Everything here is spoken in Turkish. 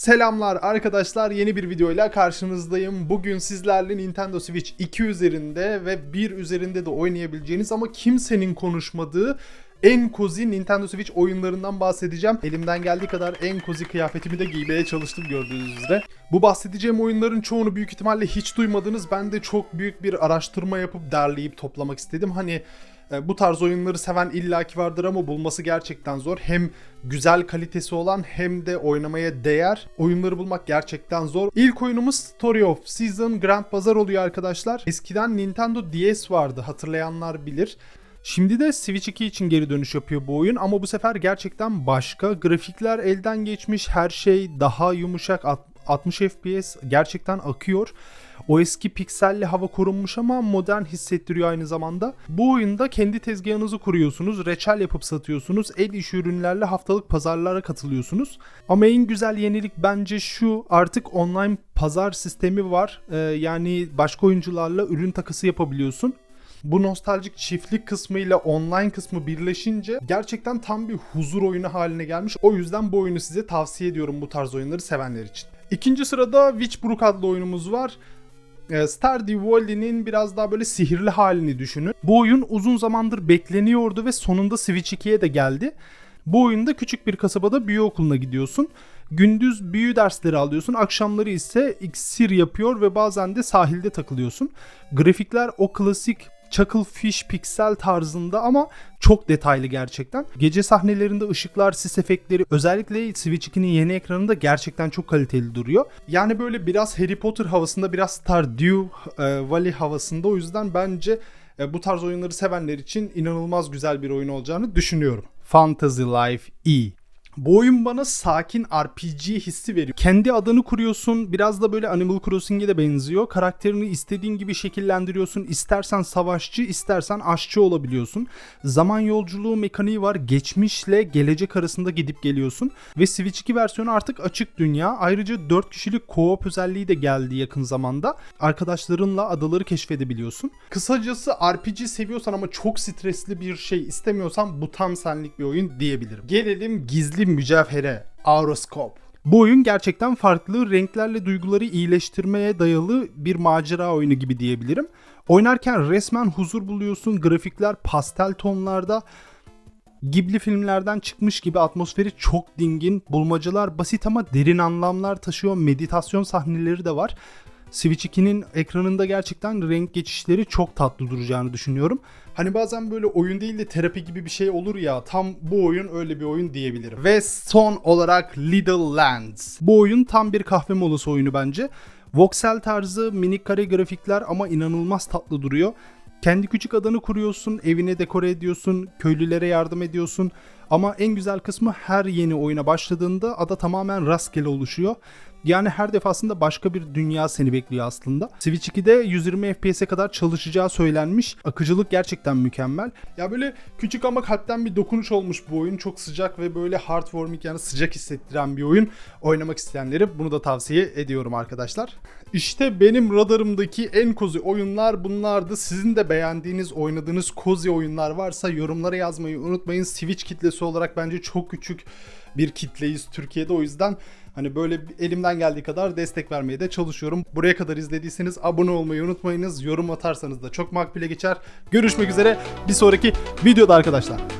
Selamlar arkadaşlar yeni bir videoyla karşınızdayım. Bugün sizlerle Nintendo Switch 2 üzerinde ve 1 üzerinde de oynayabileceğiniz ama kimsenin konuşmadığı en cozy Nintendo Switch oyunlarından bahsedeceğim. Elimden geldiği kadar en cozy kıyafetimi de giymeye çalıştım gördüğünüz üzere. Bu bahsedeceğim oyunların çoğunu büyük ihtimalle hiç duymadınız. Ben de çok büyük bir araştırma yapıp derleyip toplamak istedim. Hani bu tarz oyunları seven illaki vardır ama bulması gerçekten zor. Hem güzel kalitesi olan hem de oynamaya değer oyunları bulmak gerçekten zor. İlk oyunumuz Story of Season Grand Bazaar oluyor arkadaşlar. Eskiden Nintendo DS vardı hatırlayanlar bilir. Şimdi de Switch 2 için geri dönüş yapıyor bu oyun ama bu sefer gerçekten başka. Grafikler elden geçmiş, her şey daha yumuşak, 60 FPS gerçekten akıyor. O eski pikselli hava korunmuş ama modern hissettiriyor aynı zamanda. Bu oyunda kendi tezgahınızı kuruyorsunuz, reçel yapıp satıyorsunuz, el işi ürünlerle haftalık pazarlara katılıyorsunuz. Ama en güzel yenilik bence şu artık online pazar sistemi var. Ee, yani başka oyuncularla ürün takısı yapabiliyorsun. Bu nostaljik çiftlik kısmıyla online kısmı birleşince gerçekten tam bir huzur oyunu haline gelmiş. O yüzden bu oyunu size tavsiye ediyorum bu tarz oyunları sevenler için. İkinci sırada Witchbrook adlı oyunumuz var. Ee, Stardew Valley'nin biraz daha böyle sihirli halini düşünün. Bu oyun uzun zamandır bekleniyordu ve sonunda Switch 2'ye de geldi. Bu oyunda küçük bir kasabada büyü okuluna gidiyorsun. Gündüz büyü dersleri alıyorsun, akşamları ise iksir yapıyor ve bazen de sahilde takılıyorsun. Grafikler o klasik Chucklefish piksel tarzında ama çok detaylı gerçekten. Gece sahnelerinde ışıklar, sis efektleri özellikle Switch 2'nin yeni ekranında gerçekten çok kaliteli duruyor. Yani böyle biraz Harry Potter havasında, biraz Stardew e, Valley havasında o yüzden bence e, bu tarz oyunları sevenler için inanılmaz güzel bir oyun olacağını düşünüyorum. Fantasy Life E. Bu oyun bana sakin RPG hissi veriyor. Kendi adını kuruyorsun. Biraz da böyle Animal Crossing'e de benziyor. Karakterini istediğin gibi şekillendiriyorsun. İstersen savaşçı, istersen aşçı olabiliyorsun. Zaman yolculuğu mekaniği var. Geçmişle gelecek arasında gidip geliyorsun. Ve Switch 2 versiyonu artık açık dünya. Ayrıca 4 kişilik co-op özelliği de geldi yakın zamanda. Arkadaşlarınla adaları keşfedebiliyorsun. Kısacası RPG seviyorsan ama çok stresli bir şey istemiyorsan bu tam senlik bir oyun diyebilirim. Gelelim gizli mücevhere. Auroscope. Bu oyun gerçekten farklı, renklerle duyguları iyileştirmeye dayalı bir macera oyunu gibi diyebilirim. Oynarken resmen huzur buluyorsun, grafikler pastel tonlarda, Ghibli filmlerden çıkmış gibi atmosferi çok dingin, bulmacalar basit ama derin anlamlar taşıyor, meditasyon sahneleri de var. Switch 2'nin ekranında gerçekten renk geçişleri çok tatlı duracağını düşünüyorum. Hani bazen böyle oyun değil de terapi gibi bir şey olur ya tam bu oyun öyle bir oyun diyebilirim. Ve son olarak Little Lands. Bu oyun tam bir kahve molası oyunu bence. Voxel tarzı minik kare grafikler ama inanılmaz tatlı duruyor. Kendi küçük adanı kuruyorsun, evine dekore ediyorsun, köylülere yardım ediyorsun. Ama en güzel kısmı her yeni oyuna başladığında ada tamamen rastgele oluşuyor. Yani her defasında başka bir dünya seni bekliyor aslında. Switch 2'de 120 FPS'e kadar çalışacağı söylenmiş. Akıcılık gerçekten mükemmel. Ya böyle küçük ama kalpten bir dokunuş olmuş bu oyun. Çok sıcak ve böyle heartwarming yani sıcak hissettiren bir oyun. Oynamak isteyenlere bunu da tavsiye ediyorum arkadaşlar. İşte benim radarımdaki en cozy oyunlar bunlardı. Sizin de beğendiğiniz, oynadığınız cozy oyunlar varsa yorumlara yazmayı unutmayın. Switch kitlesi olarak bence çok küçük bir kitleyiz Türkiye'de o yüzden hani böyle elimden geldiği kadar destek vermeye de çalışıyorum. Buraya kadar izlediyseniz abone olmayı unutmayınız. Yorum atarsanız da çok makbule geçer. Görüşmek üzere bir sonraki videoda arkadaşlar.